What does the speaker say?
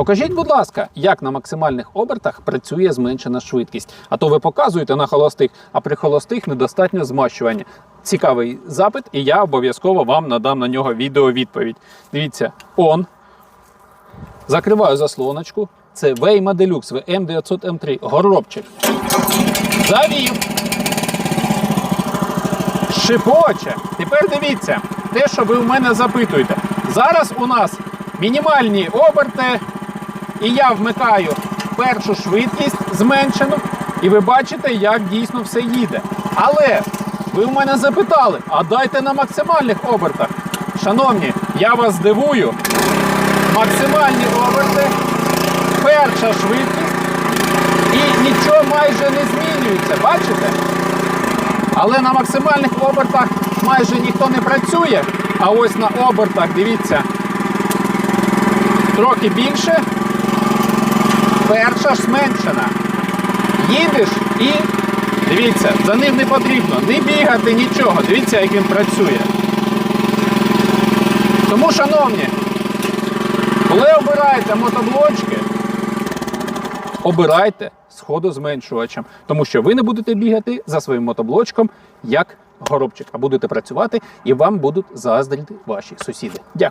Покажіть, будь ласка, як на максимальних обертах працює зменшена швидкість. А то ви показуєте на холостих, а при холостих недостатньо змащування. Цікавий запит, і я обов'язково вам надам на нього відео-відповідь. Дивіться, он. Закриваю заслоночку. Це Wayma Deluxe VM900M3. Горобчик. Завів. Шипоче. Тепер дивіться, те, що ви в мене запитуєте. Зараз у нас мінімальні оберти, і я вмикаю першу швидкість зменшену, і ви бачите, як дійсно все їде. Але ви в мене запитали, а дайте на максимальних обертах. Шановні, я вас здивую. Максимальні оберти, перша швидкість, і нічого майже не змінюється. Бачите? Але на максимальних обертах майже ніхто не працює. А ось на обертах, дивіться, трохи більше. Перша ж зменшена. Їдеш і дивіться, за ним не потрібно не бігати, нічого. Дивіться, як він працює. Тому, шановні, коли обираєте мотоблочки, обирайте сходозменшувачем, тому що ви не будете бігати за своїм мотоблочком як горобчик, а будете працювати і вам будуть заздрити ваші сусіди. Дякую.